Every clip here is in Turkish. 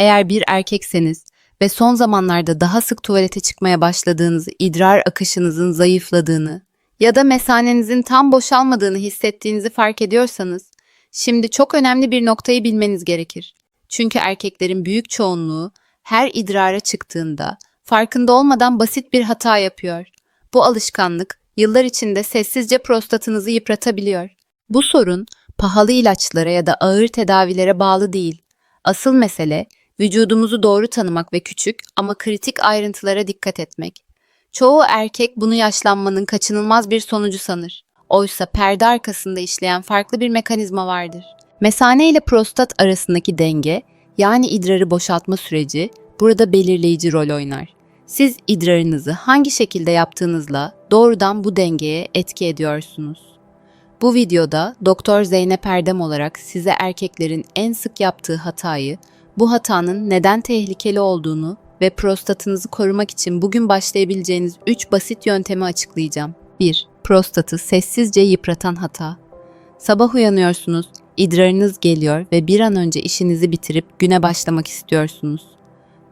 Eğer bir erkekseniz ve son zamanlarda daha sık tuvalete çıkmaya başladığınızı, idrar akışınızın zayıfladığını ya da mesanenizin tam boşalmadığını hissettiğinizi fark ediyorsanız, şimdi çok önemli bir noktayı bilmeniz gerekir. Çünkü erkeklerin büyük çoğunluğu her idrara çıktığında farkında olmadan basit bir hata yapıyor. Bu alışkanlık yıllar içinde sessizce prostatınızı yıpratabiliyor. Bu sorun pahalı ilaçlara ya da ağır tedavilere bağlı değil. Asıl mesele vücudumuzu doğru tanımak ve küçük ama kritik ayrıntılara dikkat etmek. Çoğu erkek bunu yaşlanmanın kaçınılmaz bir sonucu sanır. Oysa perde arkasında işleyen farklı bir mekanizma vardır. Mesane ile prostat arasındaki denge, yani idrarı boşaltma süreci burada belirleyici rol oynar. Siz idrarınızı hangi şekilde yaptığınızla doğrudan bu dengeye etki ediyorsunuz. Bu videoda Doktor Zeynep Erdem olarak size erkeklerin en sık yaptığı hatayı, bu hatanın neden tehlikeli olduğunu ve prostatınızı korumak için bugün başlayabileceğiniz 3 basit yöntemi açıklayacağım. 1. Prostatı sessizce yıpratan hata. Sabah uyanıyorsunuz, idrarınız geliyor ve bir an önce işinizi bitirip güne başlamak istiyorsunuz.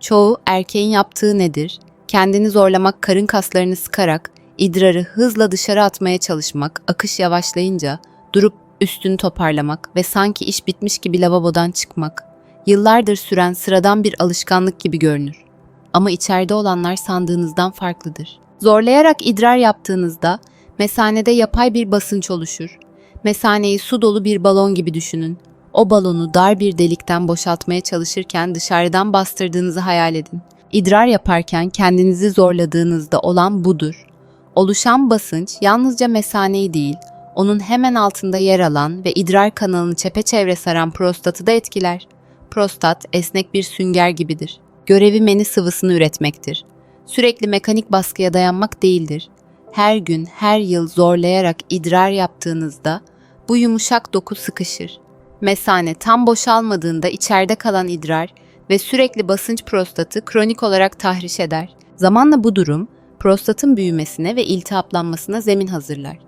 Çoğu erkeğin yaptığı nedir? Kendini zorlamak, karın kaslarını sıkarak idrarı hızla dışarı atmaya çalışmak, akış yavaşlayınca durup üstünü toparlamak ve sanki iş bitmiş gibi lavabodan çıkmak. Yıllardır süren sıradan bir alışkanlık gibi görünür. Ama içeride olanlar sandığınızdan farklıdır. Zorlayarak idrar yaptığınızda mesanede yapay bir basınç oluşur. Mesaneyi su dolu bir balon gibi düşünün. O balonu dar bir delikten boşaltmaya çalışırken dışarıdan bastırdığınızı hayal edin. İdrar yaparken kendinizi zorladığınızda olan budur. Oluşan basınç yalnızca mesaneyi değil, onun hemen altında yer alan ve idrar kanalını çepeçevre saran prostatı da etkiler. Prostat esnek bir sünger gibidir. Görevi meni sıvısını üretmektir. Sürekli mekanik baskıya dayanmak değildir. Her gün, her yıl zorlayarak idrar yaptığınızda bu yumuşak doku sıkışır. Mesane tam boşalmadığında içeride kalan idrar ve sürekli basınç prostatı kronik olarak tahriş eder. Zamanla bu durum prostatın büyümesine ve iltihaplanmasına zemin hazırlar.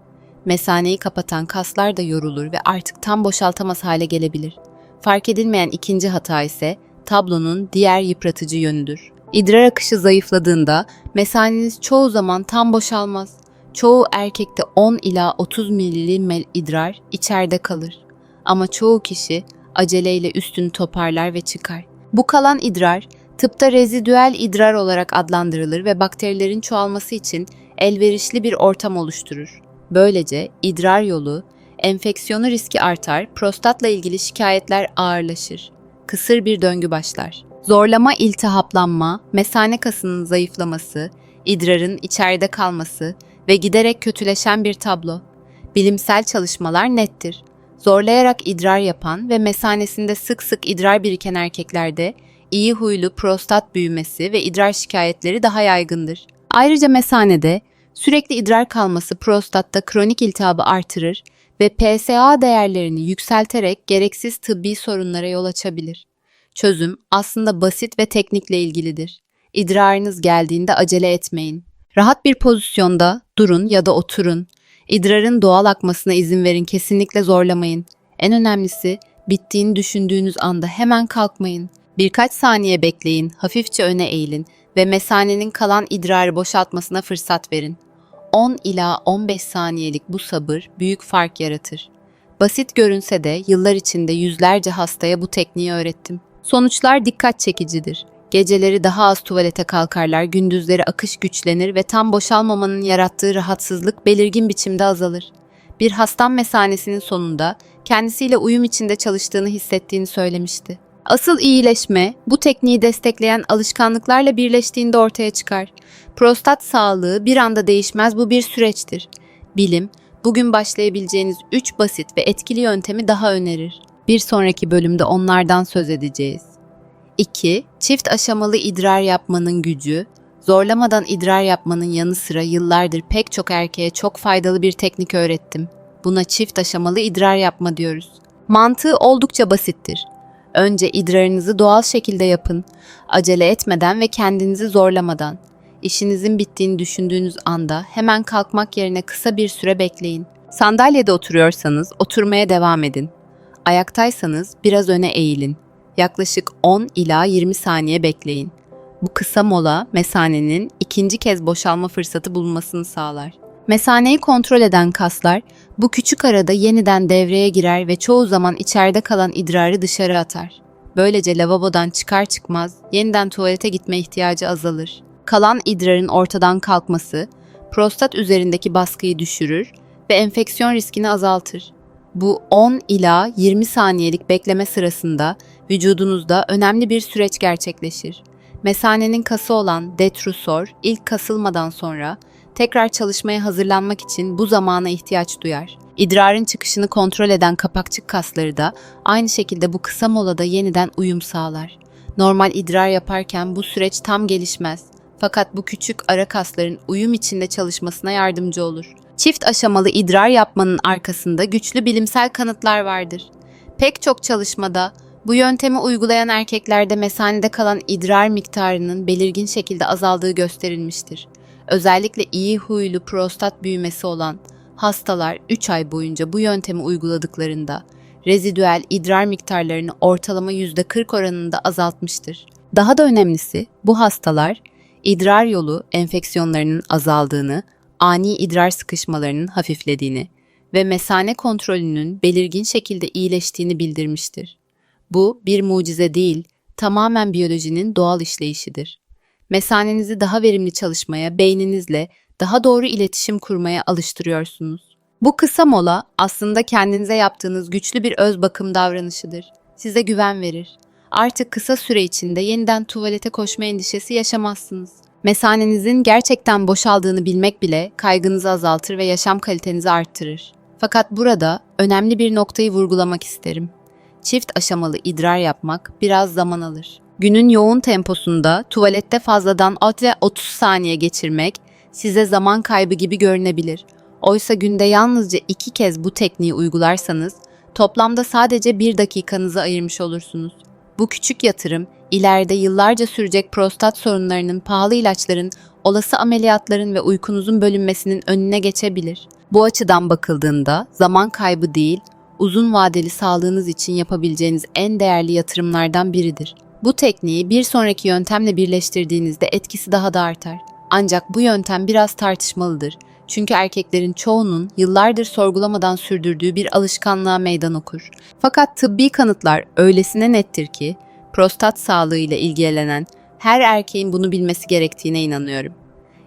Mesaneyi kapatan kaslar da yorulur ve artık tam boşaltamaz hale gelebilir. Fark edilmeyen ikinci hata ise tablonun diğer yıpratıcı yönüdür. İdrar akışı zayıfladığında mesaneniz çoğu zaman tam boşalmaz. Çoğu erkekte 10 ila 30 ml idrar içeride kalır. Ama çoğu kişi aceleyle üstünü toparlar ve çıkar. Bu kalan idrar tıpta rezidüel idrar olarak adlandırılır ve bakterilerin çoğalması için elverişli bir ortam oluşturur. Böylece idrar yolu, enfeksiyonu riski artar, prostatla ilgili şikayetler ağırlaşır. Kısır bir döngü başlar. Zorlama iltihaplanma, mesane kasının zayıflaması, idrarın içeride kalması ve giderek kötüleşen bir tablo. Bilimsel çalışmalar nettir. Zorlayarak idrar yapan ve mesanesinde sık sık idrar biriken erkeklerde iyi huylu prostat büyümesi ve idrar şikayetleri daha yaygındır. Ayrıca mesanede sürekli idrar kalması prostatta kronik iltihabı artırır ve PSA değerlerini yükselterek gereksiz tıbbi sorunlara yol açabilir. Çözüm aslında basit ve teknikle ilgilidir. İdrarınız geldiğinde acele etmeyin. Rahat bir pozisyonda durun ya da oturun. İdrarın doğal akmasına izin verin, kesinlikle zorlamayın. En önemlisi bittiğini düşündüğünüz anda hemen kalkmayın. Birkaç saniye bekleyin, hafifçe öne eğilin ve mesanenin kalan idrarı boşaltmasına fırsat verin. 10 ila 15 saniyelik bu sabır büyük fark yaratır. Basit görünse de yıllar içinde yüzlerce hastaya bu tekniği öğrettim. Sonuçlar dikkat çekicidir. Geceleri daha az tuvalete kalkarlar, gündüzleri akış güçlenir ve tam boşalmamanın yarattığı rahatsızlık belirgin biçimde azalır. Bir hastam mesanesinin sonunda kendisiyle uyum içinde çalıştığını hissettiğini söylemişti. Asıl iyileşme bu tekniği destekleyen alışkanlıklarla birleştiğinde ortaya çıkar. Prostat sağlığı bir anda değişmez bu bir süreçtir. Bilim bugün başlayabileceğiniz 3 basit ve etkili yöntemi daha önerir. Bir sonraki bölümde onlardan söz edeceğiz. 2. Çift aşamalı idrar yapmanın gücü. Zorlamadan idrar yapmanın yanı sıra yıllardır pek çok erkeğe çok faydalı bir teknik öğrettim. Buna çift aşamalı idrar yapma diyoruz. Mantığı oldukça basittir. Önce idrarınızı doğal şekilde yapın. Acele etmeden ve kendinizi zorlamadan. İşinizin bittiğini düşündüğünüz anda hemen kalkmak yerine kısa bir süre bekleyin. Sandalyede oturuyorsanız oturmaya devam edin. Ayaktaysanız biraz öne eğilin. Yaklaşık 10 ila 20 saniye bekleyin. Bu kısa mola mesanenin ikinci kez boşalma fırsatı bulunmasını sağlar. Mesaneyi kontrol eden kaslar bu küçük arada yeniden devreye girer ve çoğu zaman içeride kalan idrarı dışarı atar. Böylece lavabodan çıkar çıkmaz yeniden tuvalete gitme ihtiyacı azalır. Kalan idrarın ortadan kalkması prostat üzerindeki baskıyı düşürür ve enfeksiyon riskini azaltır. Bu 10 ila 20 saniyelik bekleme sırasında vücudunuzda önemli bir süreç gerçekleşir. Mesanenin kası olan detrusor ilk kasılmadan sonra tekrar çalışmaya hazırlanmak için bu zamana ihtiyaç duyar. İdrarın çıkışını kontrol eden kapakçık kasları da aynı şekilde bu kısa molada yeniden uyum sağlar. Normal idrar yaparken bu süreç tam gelişmez. Fakat bu küçük ara kasların uyum içinde çalışmasına yardımcı olur. Çift aşamalı idrar yapmanın arkasında güçlü bilimsel kanıtlar vardır. Pek çok çalışmada bu yöntemi uygulayan erkeklerde mesanede kalan idrar miktarının belirgin şekilde azaldığı gösterilmiştir. Özellikle iyi huylu prostat büyümesi olan hastalar 3 ay boyunca bu yöntemi uyguladıklarında rezidüel idrar miktarlarını ortalama %40 oranında azaltmıştır. Daha da önemlisi bu hastalar idrar yolu enfeksiyonlarının azaldığını, ani idrar sıkışmalarının hafiflediğini ve mesane kontrolünün belirgin şekilde iyileştiğini bildirmiştir. Bu bir mucize değil, tamamen biyolojinin doğal işleyişidir. Mesanenizi daha verimli çalışmaya, beyninizle daha doğru iletişim kurmaya alıştırıyorsunuz. Bu kısa mola aslında kendinize yaptığınız güçlü bir öz bakım davranışıdır. Size güven verir. Artık kısa süre içinde yeniden tuvalete koşma endişesi yaşamazsınız. Mesanenizin gerçekten boşaldığını bilmek bile kaygınızı azaltır ve yaşam kalitenizi arttırır. Fakat burada önemli bir noktayı vurgulamak isterim. Çift aşamalı idrar yapmak biraz zaman alır. Günün yoğun temposunda tuvalette fazladan 30 saniye geçirmek size zaman kaybı gibi görünebilir. Oysa günde yalnızca iki kez bu tekniği uygularsanız toplamda sadece bir dakikanızı ayırmış olursunuz. Bu küçük yatırım ileride yıllarca sürecek prostat sorunlarının, pahalı ilaçların, olası ameliyatların ve uykunuzun bölünmesinin önüne geçebilir. Bu açıdan bakıldığında zaman kaybı değil, uzun vadeli sağlığınız için yapabileceğiniz en değerli yatırımlardan biridir. Bu tekniği bir sonraki yöntemle birleştirdiğinizde etkisi daha da artar. Ancak bu yöntem biraz tartışmalıdır. Çünkü erkeklerin çoğunun yıllardır sorgulamadan sürdürdüğü bir alışkanlığa meydan okur. Fakat tıbbi kanıtlar öylesine nettir ki prostat sağlığı ile ilgilenen her erkeğin bunu bilmesi gerektiğine inanıyorum.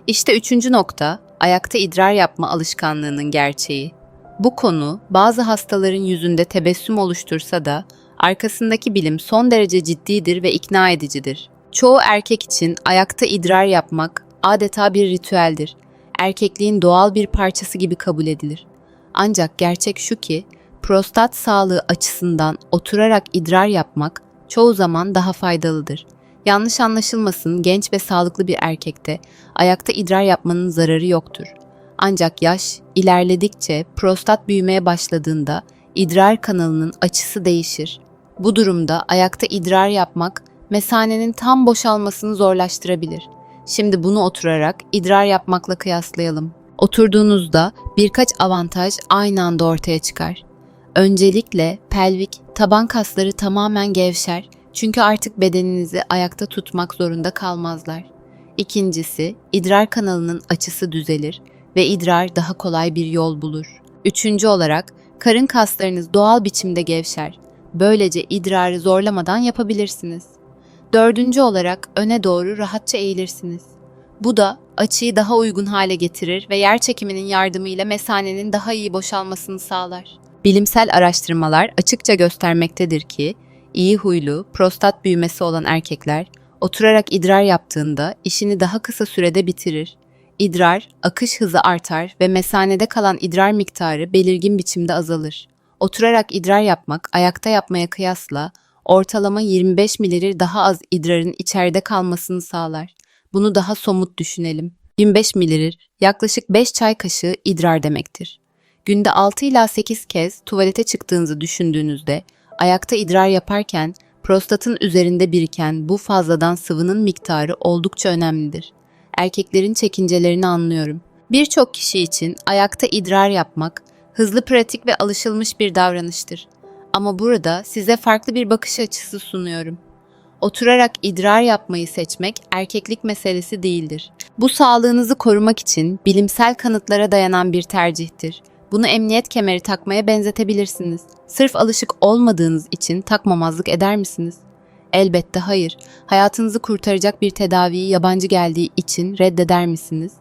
İşte üçüncü nokta, ayakta idrar yapma alışkanlığının gerçeği. Bu konu bazı hastaların yüzünde tebessüm oluştursa da arkasındaki bilim son derece ciddidir ve ikna edicidir. Çoğu erkek için ayakta idrar yapmak adeta bir ritüeldir. Erkekliğin doğal bir parçası gibi kabul edilir. Ancak gerçek şu ki prostat sağlığı açısından oturarak idrar yapmak çoğu zaman daha faydalıdır. Yanlış anlaşılmasın genç ve sağlıklı bir erkekte ayakta idrar yapmanın zararı yoktur. Ancak yaş ilerledikçe prostat büyümeye başladığında idrar kanalının açısı değişir. Bu durumda ayakta idrar yapmak mesanenin tam boşalmasını zorlaştırabilir. Şimdi bunu oturarak idrar yapmakla kıyaslayalım. Oturduğunuzda birkaç avantaj aynı anda ortaya çıkar. Öncelikle pelvik, taban kasları tamamen gevşer çünkü artık bedeninizi ayakta tutmak zorunda kalmazlar. İkincisi, idrar kanalının açısı düzelir ve idrar daha kolay bir yol bulur. Üçüncü olarak, karın kaslarınız doğal biçimde gevşer. Böylece idrarı zorlamadan yapabilirsiniz. Dördüncü olarak öne doğru rahatça eğilirsiniz. Bu da açıyı daha uygun hale getirir ve yer çekiminin yardımıyla mesanenin daha iyi boşalmasını sağlar. Bilimsel araştırmalar açıkça göstermektedir ki, iyi huylu, prostat büyümesi olan erkekler oturarak idrar yaptığında işini daha kısa sürede bitirir. İdrar, akış hızı artar ve mesanede kalan idrar miktarı belirgin biçimde azalır. Oturarak idrar yapmak ayakta yapmaya kıyasla ortalama 25 mililir daha az idrarın içeride kalmasını sağlar. Bunu daha somut düşünelim. 25 mililir yaklaşık 5 çay kaşığı idrar demektir. Günde 6 ila 8 kez tuvalete çıktığınızı düşündüğünüzde ayakta idrar yaparken prostatın üzerinde biriken bu fazladan sıvının miktarı oldukça önemlidir. Erkeklerin çekincelerini anlıyorum. Birçok kişi için ayakta idrar yapmak hızlı pratik ve alışılmış bir davranıştır. Ama burada size farklı bir bakış açısı sunuyorum. Oturarak idrar yapmayı seçmek erkeklik meselesi değildir. Bu sağlığınızı korumak için bilimsel kanıtlara dayanan bir tercihtir. Bunu emniyet kemeri takmaya benzetebilirsiniz. Sırf alışık olmadığınız için takmamazlık eder misiniz? Elbette hayır. Hayatınızı kurtaracak bir tedaviyi yabancı geldiği için reddeder misiniz?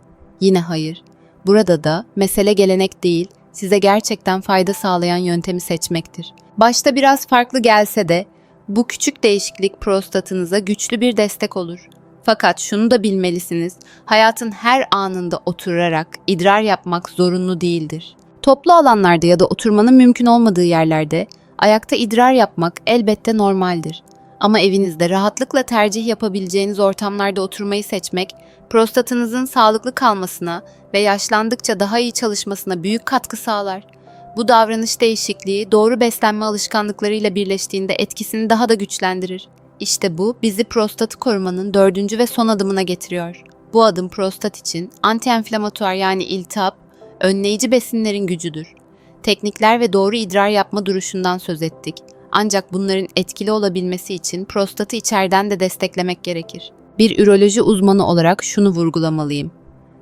Yine hayır. Burada da mesele gelenek değil, size gerçekten fayda sağlayan yöntemi seçmektir. Başta biraz farklı gelse de bu küçük değişiklik prostatınıza güçlü bir destek olur. Fakat şunu da bilmelisiniz, hayatın her anında oturarak idrar yapmak zorunlu değildir. Toplu alanlarda ya da oturmanın mümkün olmadığı yerlerde ayakta idrar yapmak elbette normaldir. Ama evinizde rahatlıkla tercih yapabileceğiniz ortamlarda oturmayı seçmek, prostatınızın sağlıklı kalmasına ve yaşlandıkça daha iyi çalışmasına büyük katkı sağlar. Bu davranış değişikliği doğru beslenme alışkanlıklarıyla birleştiğinde etkisini daha da güçlendirir. İşte bu bizi prostatı korumanın dördüncü ve son adımına getiriyor. Bu adım prostat için antienflamatuar yani iltihap, önleyici besinlerin gücüdür. Teknikler ve doğru idrar yapma duruşundan söz ettik. Ancak bunların etkili olabilmesi için prostatı içeriden de desteklemek gerekir. Bir üroloji uzmanı olarak şunu vurgulamalıyım.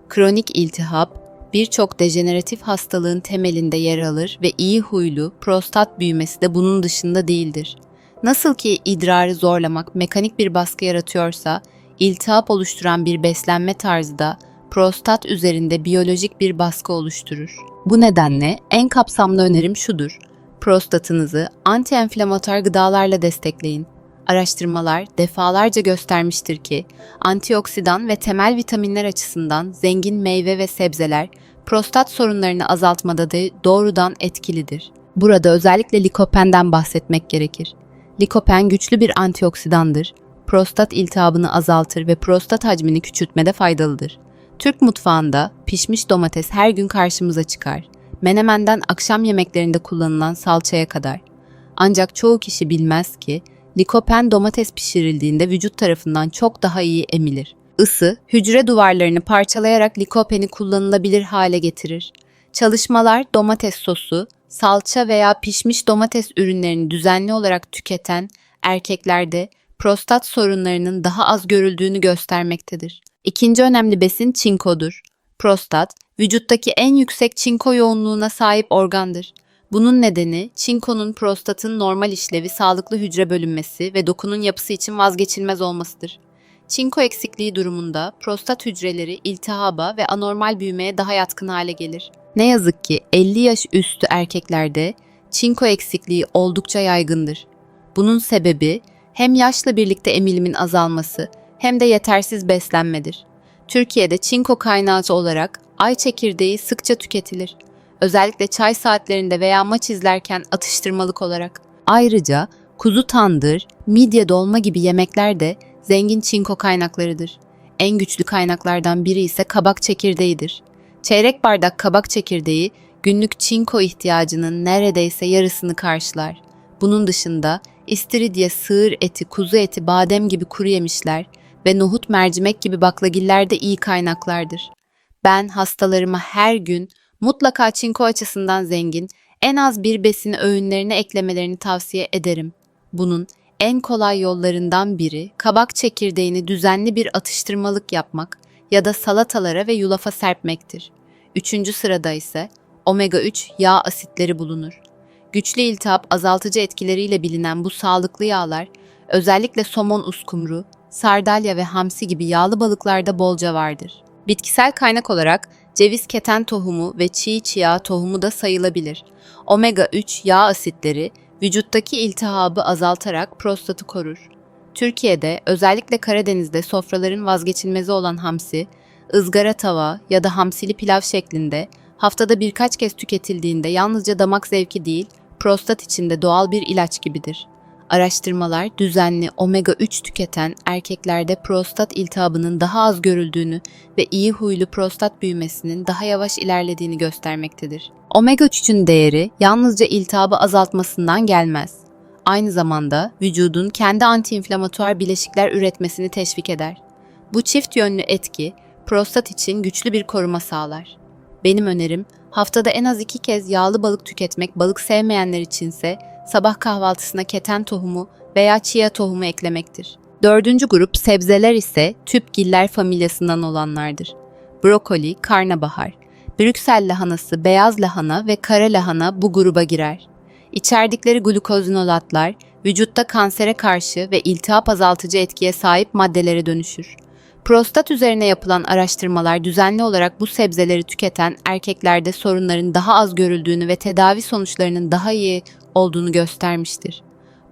Kronik iltihap, birçok dejeneratif hastalığın temelinde yer alır ve iyi huylu prostat büyümesi de bunun dışında değildir. Nasıl ki idrarı zorlamak mekanik bir baskı yaratıyorsa, iltihap oluşturan bir beslenme tarzı da prostat üzerinde biyolojik bir baskı oluşturur. Bu nedenle en kapsamlı önerim şudur. Prostatınızı antienflamatuar gıdalarla destekleyin. Araştırmalar defalarca göstermiştir ki antioksidan ve temel vitaminler açısından zengin meyve ve sebzeler prostat sorunlarını azaltmada da doğrudan etkilidir. Burada özellikle likopenden bahsetmek gerekir. Likopen güçlü bir antioksidandır. Prostat iltihabını azaltır ve prostat hacmini küçültmede faydalıdır. Türk mutfağında pişmiş domates her gün karşımıza çıkar. Menemenden akşam yemeklerinde kullanılan salçaya kadar. Ancak çoğu kişi bilmez ki likopen domates pişirildiğinde vücut tarafından çok daha iyi emilir. Isı, hücre duvarlarını parçalayarak likopeni kullanılabilir hale getirir. Çalışmalar domates sosu, salça veya pişmiş domates ürünlerini düzenli olarak tüketen erkeklerde prostat sorunlarının daha az görüldüğünü göstermektedir. İkinci önemli besin çinkodur. Prostat, vücuttaki en yüksek çinko yoğunluğuna sahip organdır. Bunun nedeni çinkonun prostatın normal işlevi sağlıklı hücre bölünmesi ve dokunun yapısı için vazgeçilmez olmasıdır. Çinko eksikliği durumunda prostat hücreleri iltihaba ve anormal büyümeye daha yatkın hale gelir. Ne yazık ki 50 yaş üstü erkeklerde çinko eksikliği oldukça yaygındır. Bunun sebebi hem yaşla birlikte emilimin azalması hem de yetersiz beslenmedir. Türkiye'de çinko kaynağı olarak ay çekirdeği sıkça tüketilir. Özellikle çay saatlerinde veya maç izlerken atıştırmalık olarak. Ayrıca kuzu tandır, midye dolma gibi yemekler de zengin çinko kaynaklarıdır. En güçlü kaynaklardan biri ise kabak çekirdeğidir. Çeyrek bardak kabak çekirdeği günlük çinko ihtiyacının neredeyse yarısını karşılar. Bunun dışında istiridye, sığır eti, kuzu eti, badem gibi kuru yemişler ve nohut mercimek gibi baklagiller de iyi kaynaklardır. Ben hastalarıma her gün mutlaka çinko açısından zengin en az bir besini öğünlerine eklemelerini tavsiye ederim. Bunun en kolay yollarından biri kabak çekirdeğini düzenli bir atıştırmalık yapmak ya da salatalara ve yulafa serpmektir. Üçüncü sırada ise omega 3 yağ asitleri bulunur. Güçlü iltihap azaltıcı etkileriyle bilinen bu sağlıklı yağlar özellikle somon uskumru, sardalya ve hamsi gibi yağlı balıklarda bolca vardır. Bitkisel kaynak olarak ceviz keten tohumu ve çiğ çiğa tohumu da sayılabilir. Omega 3 yağ asitleri vücuttaki iltihabı azaltarak prostatı korur. Türkiye'de özellikle Karadeniz'de sofraların vazgeçilmezi olan hamsi, ızgara tava ya da hamsili pilav şeklinde haftada birkaç kez tüketildiğinde yalnızca damak zevki değil, prostat için de doğal bir ilaç gibidir. Araştırmalar düzenli omega 3 tüketen erkeklerde prostat iltihabının daha az görüldüğünü ve iyi huylu prostat büyümesinin daha yavaş ilerlediğini göstermektedir. Omega 3'ün değeri yalnızca iltihabı azaltmasından gelmez. Aynı zamanda vücudun kendi antiinflamatuar bileşikler üretmesini teşvik eder. Bu çift yönlü etki prostat için güçlü bir koruma sağlar. Benim önerim haftada en az iki kez yağlı balık tüketmek balık sevmeyenler içinse sabah kahvaltısına keten tohumu veya chia tohumu eklemektir. Dördüncü grup sebzeler ise tüpgiller familyasından olanlardır. Brokoli, karnabahar, Brüksel lahanası, beyaz lahana ve kara lahana bu gruba girer. İçerdikleri glukozinolatlar vücutta kansere karşı ve iltihap azaltıcı etkiye sahip maddelere dönüşür. Prostat üzerine yapılan araştırmalar düzenli olarak bu sebzeleri tüketen erkeklerde sorunların daha az görüldüğünü ve tedavi sonuçlarının daha iyi olduğunu göstermiştir.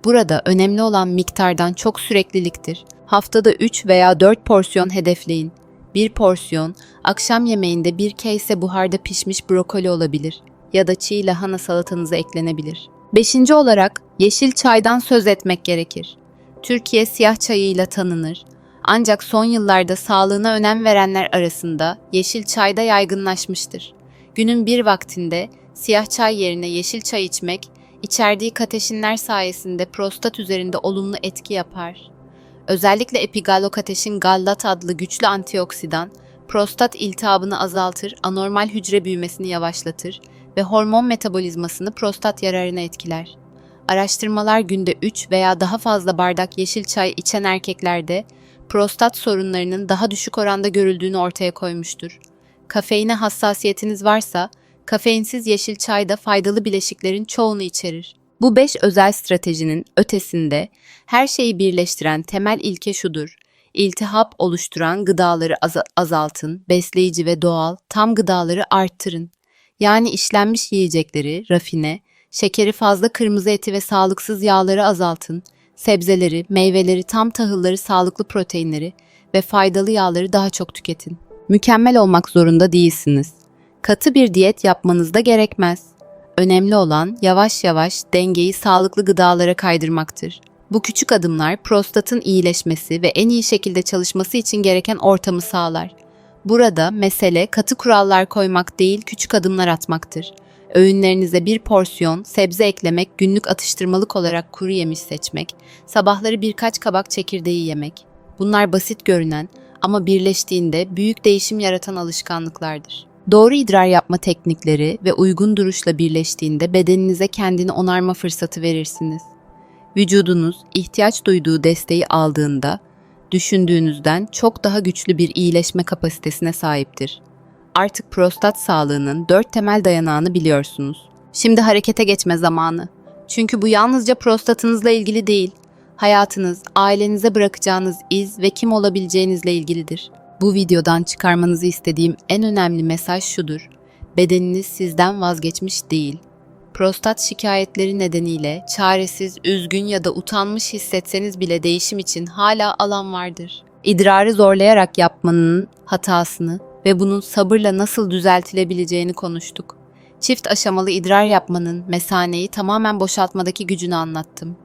Burada önemli olan miktardan çok sürekliliktir. Haftada 3 veya 4 porsiyon hedefleyin. Bir porsiyon, akşam yemeğinde bir kase buharda pişmiş brokoli olabilir ya da çiğ lahana salatanıza eklenebilir. Beşinci olarak yeşil çaydan söz etmek gerekir. Türkiye siyah çayıyla tanınır. Ancak son yıllarda sağlığına önem verenler arasında yeşil çay da yaygınlaşmıştır. Günün bir vaktinde siyah çay yerine yeşil çay içmek, içerdiği kateşinler sayesinde prostat üzerinde olumlu etki yapar. Özellikle epigalokateşin gallat adlı güçlü antioksidan, prostat iltihabını azaltır, anormal hücre büyümesini yavaşlatır ve hormon metabolizmasını prostat yararına etkiler. Araştırmalar günde 3 veya daha fazla bardak yeşil çay içen erkeklerde prostat sorunlarının daha düşük oranda görüldüğünü ortaya koymuştur. Kafeine hassasiyetiniz varsa, kafeinsiz yeşil çay da faydalı bileşiklerin çoğunu içerir. Bu 5 özel stratejinin ötesinde her şeyi birleştiren temel ilke şudur. İltihap oluşturan gıdaları az- azaltın, besleyici ve doğal, tam gıdaları arttırın. Yani işlenmiş yiyecekleri, rafine, şekeri fazla kırmızı eti ve sağlıksız yağları azaltın, sebzeleri, meyveleri, tam tahılları, sağlıklı proteinleri ve faydalı yağları daha çok tüketin. Mükemmel olmak zorunda değilsiniz. Katı bir diyet yapmanız da gerekmez. Önemli olan yavaş yavaş dengeyi sağlıklı gıdalara kaydırmaktır. Bu küçük adımlar prostatın iyileşmesi ve en iyi şekilde çalışması için gereken ortamı sağlar. Burada mesele katı kurallar koymak değil, küçük adımlar atmaktır. Öğünlerinize bir porsiyon sebze eklemek, günlük atıştırmalık olarak kuru yemiş seçmek, sabahları birkaç kabak çekirdeği yemek. Bunlar basit görünen ama birleştiğinde büyük değişim yaratan alışkanlıklardır. Doğru idrar yapma teknikleri ve uygun duruşla birleştiğinde bedeninize kendini onarma fırsatı verirsiniz. Vücudunuz ihtiyaç duyduğu desteği aldığında düşündüğünüzden çok daha güçlü bir iyileşme kapasitesine sahiptir. Artık prostat sağlığının dört temel dayanağını biliyorsunuz. Şimdi harekete geçme zamanı. Çünkü bu yalnızca prostatınızla ilgili değil, hayatınız, ailenize bırakacağınız iz ve kim olabileceğinizle ilgilidir. Bu videodan çıkarmanızı istediğim en önemli mesaj şudur. Bedeniniz sizden vazgeçmiş değil. Prostat şikayetleri nedeniyle çaresiz, üzgün ya da utanmış hissetseniz bile değişim için hala alan vardır. İdrarı zorlayarak yapmanın hatasını ve bunun sabırla nasıl düzeltilebileceğini konuştuk. Çift aşamalı idrar yapmanın mesaneyi tamamen boşaltmadaki gücünü anlattım.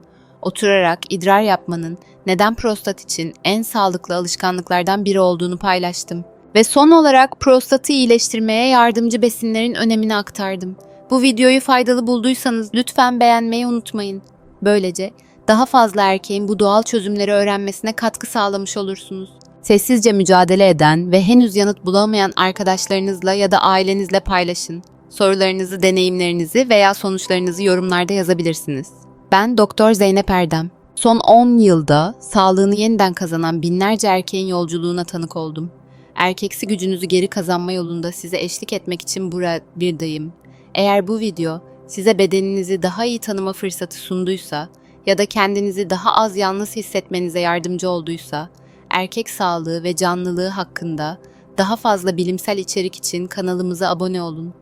Oturarak idrar yapmanın neden prostat için en sağlıklı alışkanlıklardan biri olduğunu paylaştım. Ve son olarak prostatı iyileştirmeye yardımcı besinlerin önemini aktardım. Bu videoyu faydalı bulduysanız lütfen beğenmeyi unutmayın. Böylece daha fazla erkeğin bu doğal çözümleri öğrenmesine katkı sağlamış olursunuz. Sessizce mücadele eden ve henüz yanıt bulamayan arkadaşlarınızla ya da ailenizle paylaşın. Sorularınızı, deneyimlerinizi veya sonuçlarınızı yorumlarda yazabilirsiniz. Ben Doktor Zeynep Erdem. Son 10 yılda sağlığını yeniden kazanan binlerce erkeğin yolculuğuna tanık oldum. Erkeksi gücünüzü geri kazanma yolunda size eşlik etmek için buradayım. Eğer bu video size bedeninizi daha iyi tanıma fırsatı sunduysa ya da kendinizi daha az yalnız hissetmenize yardımcı olduysa, erkek sağlığı ve canlılığı hakkında daha fazla bilimsel içerik için kanalımıza abone olun.